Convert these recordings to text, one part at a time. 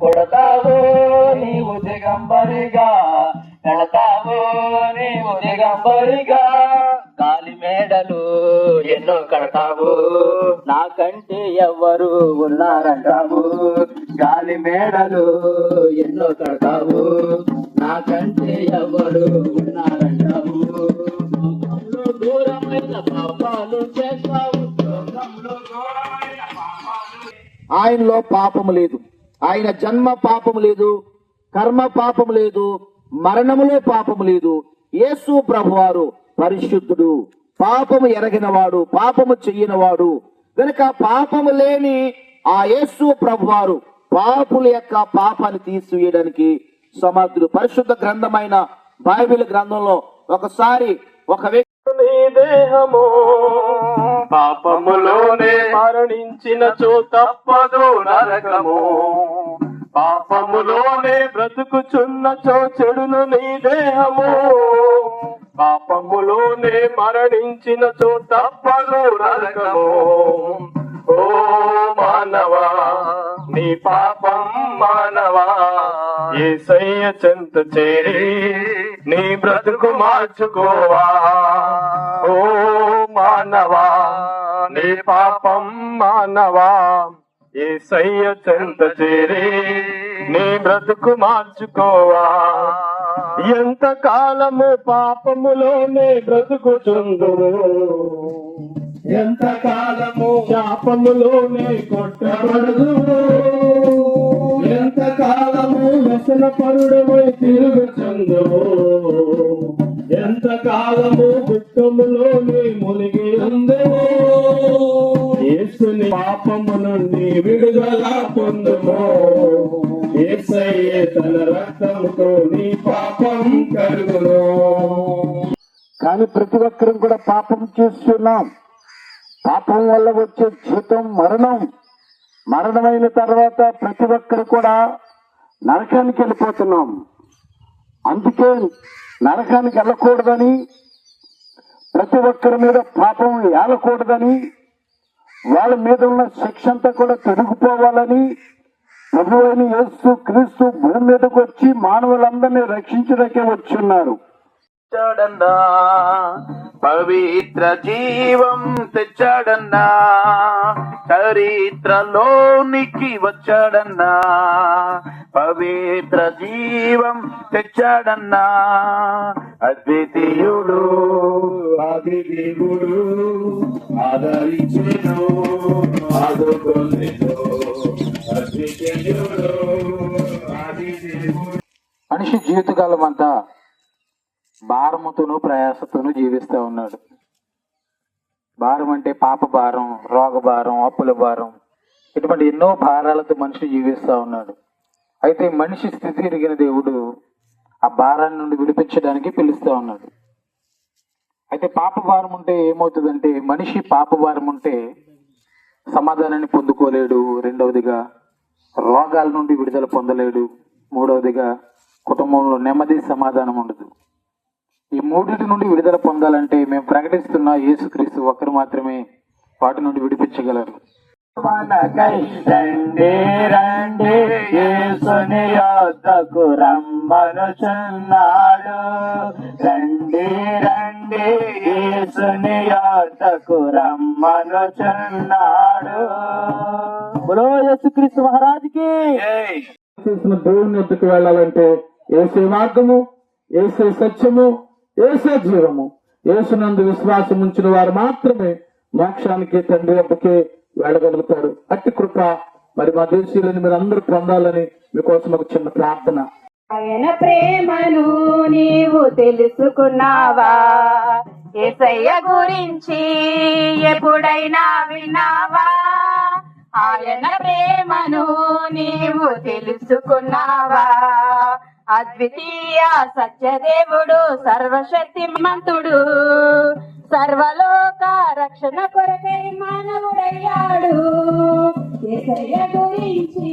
కొడతావు నీవు దిగంబరిగా. నడతావు నీవు దిగంబరిగా. గాలి మేడలు ఎన్నో కడతావు. నాకంటే ఎవ్వరు ఉన్నారంటావు. గాలి మేడలు ఎన్నో కడతావు. నాకంటే ఎవ్వరు ఉన్నారంటావు. దూరమైన పాపాలు చేస్తావు. ఆయనలో పాపము లేదు. ఆయన జన్మ పాపము లేదు కర్మ పాపము లేదు మరణములో పాపము లేదు. యేసు ప్రభువారు పరిశుద్ధుడు. పాపము ఎరగినవాడు పాపము చెయ్యనవాడు. గనుక పాపము లేని ఆ యేసు ప్రభువారు పాపుల యొక్క పాపాన్ని తీసివేయడానికి సమర్థుడు. పరిశుద్ధ గ్రంథమైన బైబిల్ గ్రంథంలో ఒకసారి ఒక వ్యక్తి దేహము పాపములోనే మరణించిన చో తప్పదు నరకము. పాపములోనే బ్రతుకుచున్న చో చెడును నీ దేహము. పాపములోనే మరణించిన చో తప్పదు నరకము. ఓ మానవా నీ పాపం మానవా. ఏసయ్య చెంత చేరి నీ బ్రతుకు మార్చుకోవా. ఓ మానవా నీ పాపం మానవా. ఏసయ్య చెంత చేరి నీ బ్రతుకు మార్చుకోవా. ఎంత కాలము పాపములోనే బ్రతుకుచుందురు ఎంత కాలము శాపములోనే కొట్టబడదు? ఎంత కాలము వ్యసన పరుడమై తిరుగుచుందువు? ఎంత కాలము దుఃఖములోనే మునిగి ఉందేవో యేసుని పాపము నుండి విడుదల పొందుమో. యేసయ్యే తన రక్తముతో నీ పాపం కలుగును. కానీ ప్రతి ఒక్కరం కూడా పాపం చేస్తున్నాం. పాపం వల్ల వచ్చే జీతం మరణం. మరణమైన తర్వాత ప్రతి ఒక్కరు కూడా నరకానికి వెళ్ళిపోతున్నాం. అందుకే నరకానికి వెళ్ళకూడదని ప్రతి ఒక్కరి మీద పాపం ఏలకూడదని వాళ్ళ మీద ఉన్న శిక్ష అంతా కూడా తొలగిపోవాలని ప్రభు అయిన యేసు క్రీస్తు భూమి మీదకు వచ్చి మానవులందరినీ రక్షించడానికే వచ్చి ఉన్నారు. పవిత్ర జీవం తెచ్చాడన్నా చరిత్రలోనికి వచ్చాడన్నా పవిత్ర జీవం తెచ్చాడన్నా అద్వితీయుడు అదిదేవుడు దేవుడు ఆదరించెను అద్వితీయుడు ఆది మనిషి జీవితకాలం అంతా భారముతోనూ ప్రయాసతోనూ జీవిస్తూ ఉన్నాడు. భారం అంటే పాప భారం రోగ భారం అప్పుల భారం ఇటువంటి ఎన్నో భారాలతో మనిషి జీవిస్తూ ఉన్నాడు. అయితే మనిషి స్థితి ఎరిగిన దేవుడు ఆ భారాన్ని నుండి విడిపించడానికి పిలుస్తూ ఉన్నాడు. అయితే పాప భారం ఉంటే ఏమవుతుందంటే మనిషి పాప భారం ఉంటే సమాధానాన్ని పొందుకోలేడు. రెండవదిగా రోగాల నుండి విడుదల పొందలేడు. మూడవదిగా కుటుంబంలో నెమ్మది సమాధానం ఉండదు. ఈ మూడింటి నుండి విడుదల పొందాలంటే మేము ప్రకటిస్తున్న యేసుక్రీస్తు ఒక్కరు మాత్రమే వాటి నుండి విడిపించగలరు. మనకై రండి రండి యేసుని యొద్దకు రమ్మనుచున్నాడు. రండి రండి యేసుని యొద్దకు రమ్మనుచున్నాడు. బులో యేసుక్రీస్తు మహారాజుకి. చేసిన దేవుని వద్దకు వెళ్ళాలంటే ఏసే మార్గము ఏసే సత్యము ఏసే జీవము. ఏసునందు విశ్వాసం ఉంచిన వారు మాత్రమే మోక్షానికి తండ్రి వద్దకే వెళ్ళగలుగుతారు. అట్టి కృప మరి మా దేశీయులని మీరు అందరూ పొందాలని మీకోసం ఒక చిన్న ప్రార్థన. ఆయన ప్రేమను నీవు తెలుసుకున్నావా? ఏసయ్య గురించి ఎప్పుడైనా విన్నావా? ఆయన ప్రేమను నీవు తెలుసుకున్నావా? అద్వితీయ సత్యదేవుడు సర్వశక్తిమంతుడు సర్వలోక రక్షణ కొరకై మానవుడయ్యాడు. గురించి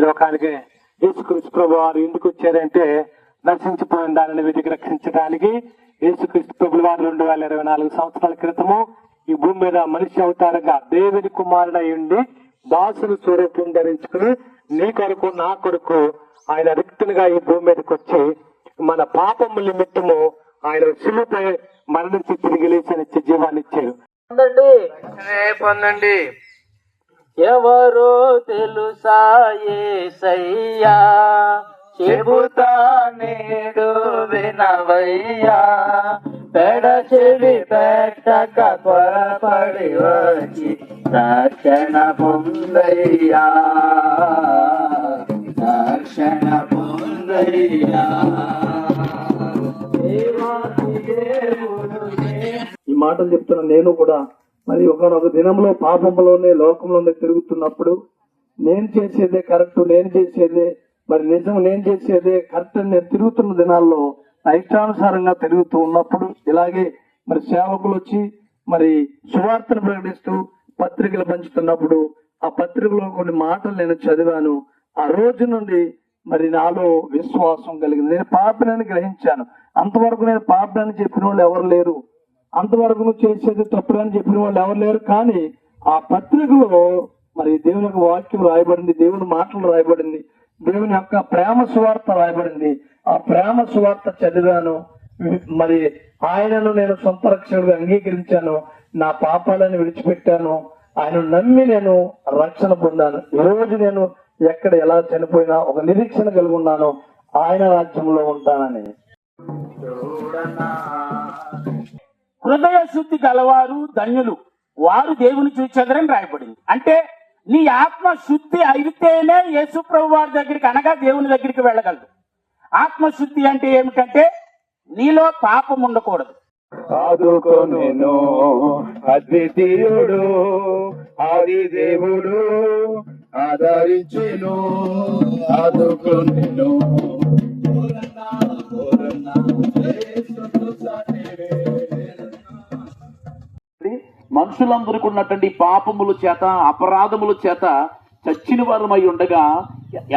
లోకానికి యేసుక్రీస్తు ప్రభు వారు ఎందుకు వచ్చారంటే నశించిపోయిన దానిని వెతికి రక్షించడానికి యేసుక్రీస్తు ప్రభు వారు రెండు వేల ఇరవై నాలుగు సంవత్సరాల క్రితము ఈ భూమి మీద మనిషి అవతారంగా దేవుని కుమారుడై ఉండి దాసుని స్వరూపం ధరించుకుని నీ కొరకు నా కొరకు ఆయన రిక్తునిగా ఈ భూమి మీదకి వచ్చి మన పాపము నిమిత్తము ఆయన శిలుపై మరణించి తిరిగి లేచి జీవాన్ని ఇచ్చారు. పొందండి. ఎవరో తెలుసా ఏసయ్యా? చెబుతా నేడు వినవయ్యా. పెడ చెవి పెట్టక త్వరపడి వచ్చి రక్షణ పొందయ్యా. రక్షణ పొందయ్యా. ఈ మాటలు చెప్తున్న నేను కూడా మరి ఒకనొక దినంలో పాపంలోనే లోకంలోనే తిరుగుతున్నప్పుడు నేను చేసేదే కరెక్ట్ నేను చేసేదే మరి నిజం నేను చేసేదే కరెక్ట్ నేను తిరుగుతున్న దినాల్లో నా ఇష్టానుసారంగా తిరుగుతూ ఉన్నప్పుడు ఇలాగే మరి సేవకులు వచ్చి మరి సువార్తను ప్రకటిస్తూ పత్రికలు పంచుతున్నప్పుడు ఆ పత్రికలో కొన్ని మాటలు నేను చదివాను. ఆ రోజు నుండి మరి నాలో విశ్వాసం కలిగింది. నేను పాపనని గ్రహించాను. అంతవరకు నేను పాపనని చెప్పిన వాళ్ళు ఎవరు లేరు. అంతవరకు చేసేది తప్పుడని చెప్పిన వాళ్ళు ఎవరు లేరు. కానీ ఆ పత్రికలో మరి దేవుని యొక్క వాక్యం రాయబడింది దేవుని మాటలు రాయబడింది దేవుని యొక్క ప్రేమ సువార్త రాయబడింది. ఆ ప్రేమ సువార్త చదివాను మరి ఆయనను నేను సొంత రక్షకుడిగా అంగీకరించాను నా పాపాలను విడిచిపెట్టాను ఆయన నమ్మి నేను రక్షణ పొందాను. ఈ రోజు నేను ఎక్కడ ఎలా చనిపోయినా ఒక నిరీక్షణ కలిగి ఉన్నాను ఆయన రాజ్యంలో ఉంటానని. హృదయ శుద్ధి గలవారు ధన్యులు. వారు దేవుని చూచెదరని రాయబడింది. అంటే నీ ఆత్మ శుద్ధి అయితేనే యేసుప్రభు వారి దగ్గరికి అనగా దేవుని దగ్గరికి వెళ్ళగలదు. ఆత్మ శుద్ధి అంటే ఏమిటంటే నీలో పాపం ఉండకూడదు. ఆదుకొను అద్వితీయుడు ఆది దేవుడు ఆదరించెను. ఆదుకొనెను మనుషులందరికీ ఉన్నటువంటి పాపముల చేత అపరాధముల చేత చచ్చిన వారమై ఉండగా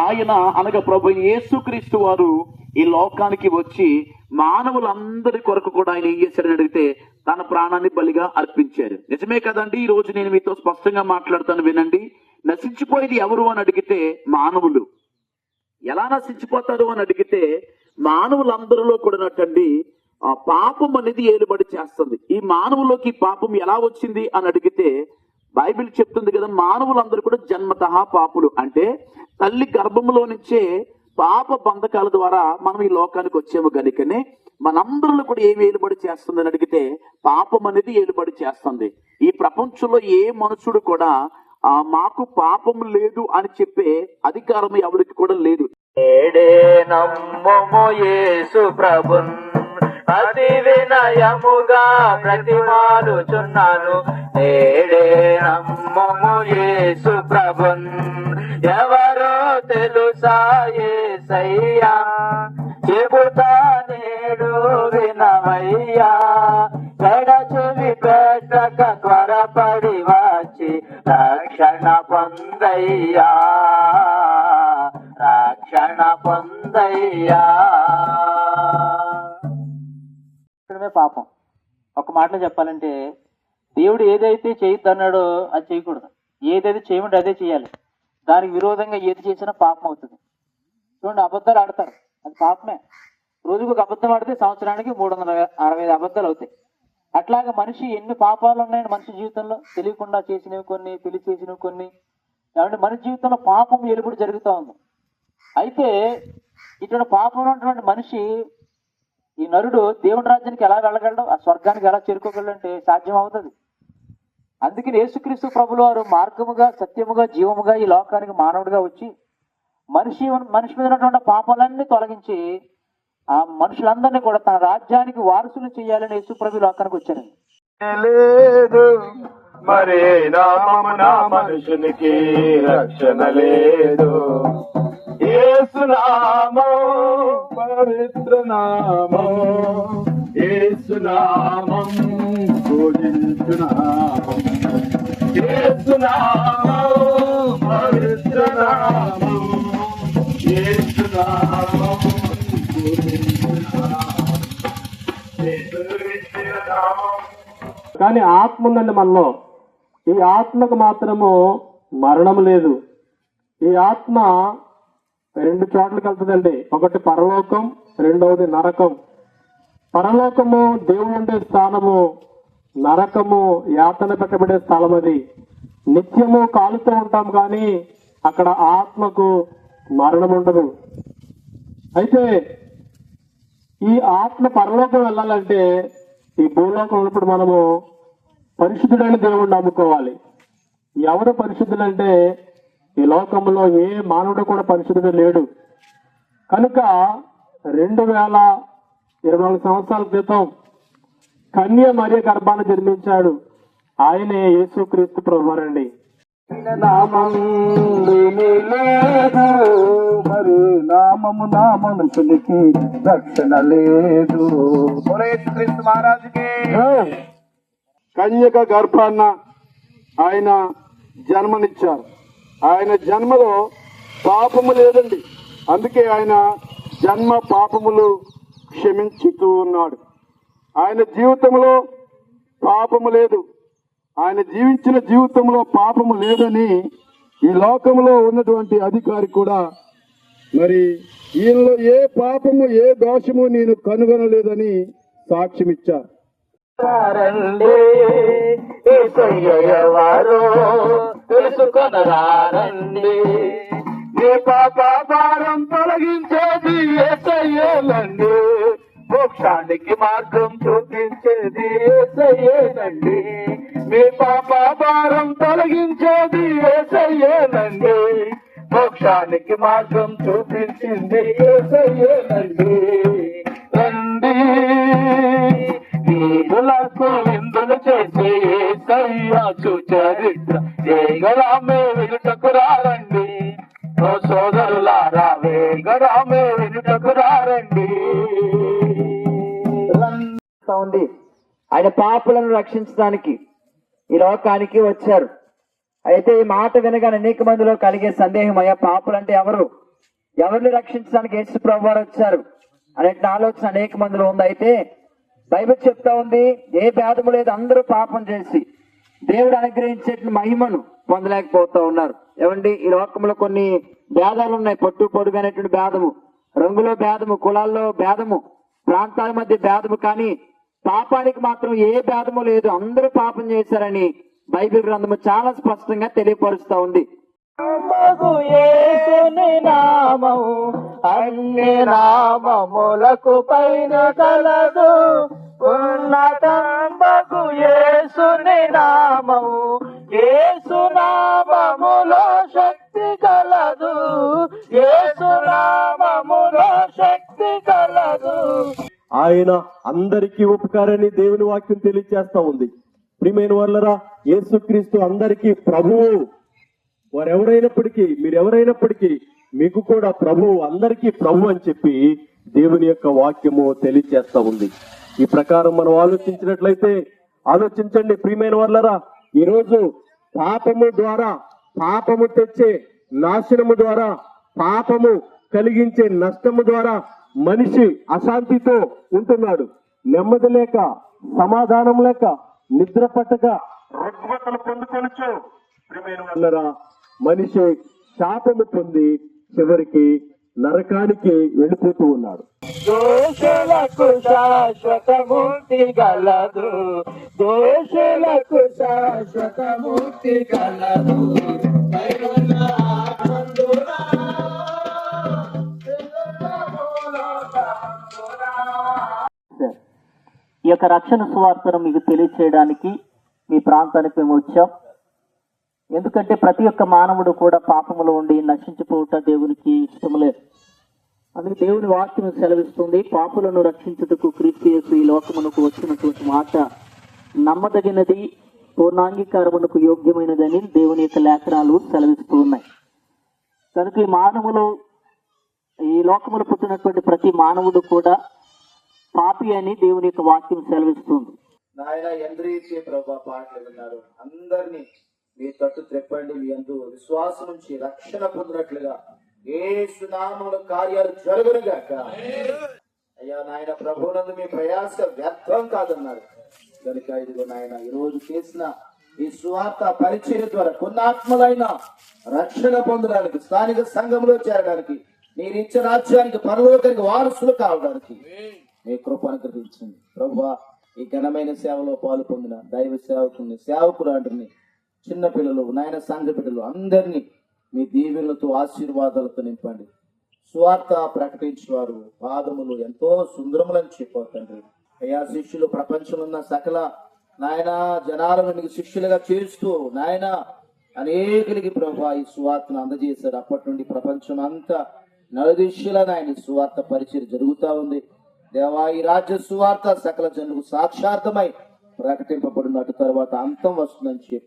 ఆయన అనగా ప్రభు యేసుక్రీస్తు వారు ఈ లోకానికి వచ్చి మానవులందరి కొరకు కూడా ఆయన ఏం చేశారని అడిగితే తన ప్రాణాన్ని బలిగా అర్పించారు. నిజమే కదండి? ఈ రోజు నేను మీతో స్పష్టంగా మాట్లాడతాను వినండి. నశించిపోయేది ఎవరు అని అడిగితే మానవులు. ఎలా నశించిపోతారు అని అడిగితే మానవులందరిలో కూడా నట్టండి ఆ పాపం అనేది ఏలుబడి చేస్తుంది. ఈ మానవులోకి పాపం ఎలా వచ్చింది అని అడిగితే బైబిల్ చెప్తుంది కదా మానవులందరూ కూడా జన్మత పాపులు. అంటే తల్లి గర్భంలో నుంచే పాప బంధకాల ద్వారా మనం ఈ లోకానికి వచ్చాము కనుకనే మనందరిలో కూడా ఏమి ఏలుబడి చేస్తుంది అని అడిగితే పాపం అనేది ఏలుబడి చేస్తుంది. ఈ ప్రపంచంలో ఏ మనుషుడు కూడా ఆ మాకు పాపం లేదు అని చెప్పే అధికారం ఎవరికి కూడా లేదు. ఏడే నమ్మము యేసు ప్రభున్ అతి వినయముగా ప్రతిమాలుచున్నాను. ఏడే నమ్మము యేసు ప్రభున్. ఎవరో తెలుసా యేసయ్యా చెబుతా నేడు వినవయ్యా. చెవి పెట్టక త్వరపడి వచ్చి రక్షణ పొందయ్యా. రక్షణ పొందయ్యా. చేయడమే పాపం. ఒక మాటలో చెప్పాలంటే దేవుడు ఏదైతే చేయొద్దన్నాడో అది చేయకూడదు. ఏదైతే చేయమంటే అదే చేయాలి. దానికి విరోధంగా ఏది చేసినా పాపం అవుతుంది. చూడండి అబద్ధాలు ఆడతారు. అది పాపమే. రోజుకు ఒక అబద్ధం ఆడితే సంవత్సరానికి మూడు వందల అరవై ఐదు అబద్ధాలు అవుతాయి. అట్లాగే మనిషి ఎన్ని పాపాలు ఉన్నాయని మనిషి జీవితంలో తెలియకుండా చేసినవి కొన్ని తెలిసి చేసినవి కొన్ని. కాబట్టి మనిషి జీవితంలో పాపం ఎలుపుడు జరుగుతూ ఉంది. అయితే ఇటువంటి పాపం ఉన్నటువంటి మనిషి ఈ నరుడు దేవుని రాజ్యానికి ఎలా వెళ్ళగలడు? ఆ స్వర్గానికి ఎలా చేరుకోగలడు అంటే సాధ్యం అవుతుంది అందుకని యేసుక్రీస్తు ప్రభులు వారు మార్గముగా సత్యముగా జీవముగా ఈ లోకానికి మానవుడిగా వచ్చి మనిషి మనిషి మీద ఉన్నటువంటి పాపాలన్నీ తొలగించి ఆ మనుషులందరినీ కూడా తన రాజ్యానికి వారసులు చేయాలని యేసు ప్రభు లోకానికి వచ్చారు. లేదు మరి నామమున మనుషునికి రక్షణ లేదు. ఏసునామో పవిత్ర నామో ఏసునామం పూజించునామం. ఏసునామో పవిత్ర నామం ఏసునామం కానీ ఆత్మ ఉందండి మనలో ఈ ఆత్మకు మాత్రము మరణం లేదు. ఈ ఆత్మ రెండు చోట్లకి వెళ్తుందండి ఒకటి పరలోకం రెండవది నరకం. పరలోకము దేవుడు ఉండే స్థానము నరకము యాతన పెట్టబడే స్థలం అది. నిత్యము కాలుతూ ఉంటాం కానీ అక్కడ ఆత్మకు మరణం ఉండదు. అయితే ఈ ఆత్మ పరలోకం వెళ్ళాలంటే ఈ భూలోకం ఉన్నప్పుడు మనము పరిశుద్ధుడైన దేవుడిని నమ్ముకోవాలి. ఎవరు పరిశుద్ధులంటే ఈ లోకంలో ఏ మానవుడు కూడా పరిశుద్ధుడు లేడు. కనుక రెండు వేల ఇరవై నాలుగు సంవత్సరాల క్రితం కన్య మరియ గర్భాన్ని జన్మించాడు. ఆయనే యేసుక్రీస్తు ప్రభువారండి. మరి నామము నా మనుషునికి రక్షణ లేదు క్రీస్తు మహారాజుకి కన్యక గర్భాన్న ఆయన జన్మనిచ్చారు. ఆయన జన్మలో పాపము లేదండి. అందుకే ఆయన జన్మ పాపములు క్షమించుతూ ఉన్నాడు. ఆయన జీవితంలో పాపము లేదు. ఆయన జీవించిన జీవితంలో పాపము లేదని ఈ లోకంలో ఉన్నటువంటి అధికారి కూడా మరి ఈయనలో ఏ పాపము ఏ దోషము నేను కనుగొనలేదని సాక్ష్యమిచ్చారు తెలుసుకొనరారండి. ఏ పాప భారం తొలగించేది ఏసయ్యేనండి మోక్షానికి మార్గం చూపించేది ఏసయ్యేనండి మీ పాప భారం తొలగించేది ఏసయ్యేనండి మోక్షానికి మార్గం చూపించింది ఏసయ్యేనండి రండి. వీరులకు విందులు చేసి ఏసయ్య చరిత్ర వేగరామే వినుటకు రారండి ఓ సోదరులారా వేగరామే వినుటకు రారండి ఉంది. ఆయన పాపులను రక్షించడానికి ఈ లోకానికి వచ్చారు. అయితే ఈ మాట వినగానే అనేక మందిలో కలిగే సందేహం అయ్యా పాపులంటే ఎవరు? ఎవరిని రక్షించడానికి యేసు ప్రభు వారు వచ్చారు? అనే ఆలోచన అనేక మందిలో ఉంది. అయితే బైబిల్ చెప్తా ఉంది ఏ భేదము లేదు అందరూ పాపం చేసి దేవుడు అనుగ్రహించే మహిమను పొందలేకపోతా ఉన్నారు. ఏమండి ఈ లోకంలో కొన్ని భేదాలు ఉన్నాయి పొట్టు పొడుగు అనేటువంటి భేదము రంగులో భేదము కులాల్లో భేదము ప్రాంతాల మధ్య భేదము కానీ పాపానికి మాత్రం ఏ భేదము లేదు అందరూ పాపం చేశారని బైబిల్ గ్రంథము చాలా స్పష్టంగా తెలియపరుస్తా ఉంది. నామము అన్ని నామములకు పైన కలదు. ఉన్నతంబగు ఏసుని నామము యేసు నామములో శక్తి కలదు. యేసు నామములో శక్తి కలదు. ఆయన అందరికీ ఉపకారాన్ని దేవుని వాక్యం తెలియజేస్తా ఉంది. ప్రియమైన వాళ్ళరా యేసుక్రీస్తు అందరికీ ప్రభువు. వారెవరైనప్పటికీ మీరు ఎవరైనప్పటికీ మీకు కూడా ప్రభువు అందరికీ ప్రభు అని చెప్పి దేవుని యొక్క వాక్యము తెలియజేస్తా ఉంది. ఈ ప్రకారం మనం ఆలోచించినట్లయితే ఆలోచించండి ప్రియమైన వాళ్ళరా ఈరోజు పాపము ద్వారా పాపము తెచ్చే నాశనము ద్వారా పాపము కలిగించే నష్టము ద్వారా మనిషి అశాంతితో ఉంటున్నాడు. నెమ్మది లేక సమాధానం లేక నిద్ర పట్టక రుగ్మతలు పొందుకొనొచ్చు ప్రియమైన వాళ్ళరా మనిషి శాపము పొంది చివరికి నరకానికి వెళ్ళిపోతూ ఉన్నాడు. దోషులకు శాశ్వత ముక్తి గలదు. దోషులకు శాశ్వత ముక్తి గలదు ఈ యొక్క రక్షణ సువార్తను మీకు తెలియచేయడానికి మీ ప్రాంతానికి మేము వచ్చాం. ఎందుకంటే ప్రతి ఒక్క మానవుడు కూడా పాపములో ఉండి నశించిపోవుట దేవునికి ఇష్టం లేదు అందుకే దేవుని వాక్యం సెలవిస్తుంది పాపులను రక్షించుటకు క్రీస్తు ఈ లోకమునకు వచ్చినటువంటి మాట నమ్మదగినది పూర్ణాంగీకారమునకు యోగ్యమైనదని దేవుని యొక్క లేఖనాలు సెలవిస్తూ ఉన్నాయి. కనుక ఈ మానవులు ఈ లోకములు పుట్టినటువంటి ప్రతి మానవుడు కూడా పాపి అని దేవుని యొక్క వాక్యం సెలవిస్తుంది. నాయన ఎందరైతే ప్రభా పాటలు విన్నారు. అందరినీ మీ తట్టు త్రెప్పండి మీ అందు విశ్వాసం నుంచి రక్షణ పొందినట్లుగా ఏ సునామముల కార్యాలు జరుగునుగాక అయ్యా నాయన ప్రభునందు మీ ప్రయాస వ్యర్థం కాదన్నారు కనుక ఇదిగో నాయన ఈ రోజు చేసిన ఈ సువార్త పరిచయ ద్వారా కొన్ని రక్షణ పొందడానికి స్థానిక సంఘంలో చేరడానికి మీరు ఇచ్చే రాజ్యానికి పరలోకానికి వారసులు కావడానికి మీ కృప అనుగ్రహించండి. ప్రభు ఈ ఘనమైన సేవలో పాలు పొందిన దైవ సేవకుని సేవకురాంటిని చిన్నపిల్లలు నాయన సంఘ బిడ్డలు అందరినీ మీ దీవెనలతో ఆశీర్వాదాలతో నింపండి. స్వార్థ ప్రకటించేవారు పాదములు ఎంతో సుందరములని చెప్పారు తండ్రి. అయ్యా శిష్యులు ప్రపంచంలో ఉన్న సకల నాయన జనాలను మీకు శిష్యులుగా చేస్తూ నాయన అనేకులకి ప్రభా ఈ సువార్తను అందజేశారు. అప్పటి నుండి ప్రపంచం అంతా నలుదిశలా నాయన సువార్త పరిచయం జరుగుతూ ఉంది. దేవా ఈ రాజ్య సువార్త సకల జనులకు సాక్షార్థమై ప్రకటింపబడినట్టు తర్వాత అంతం వస్తుందని చెప్పారు.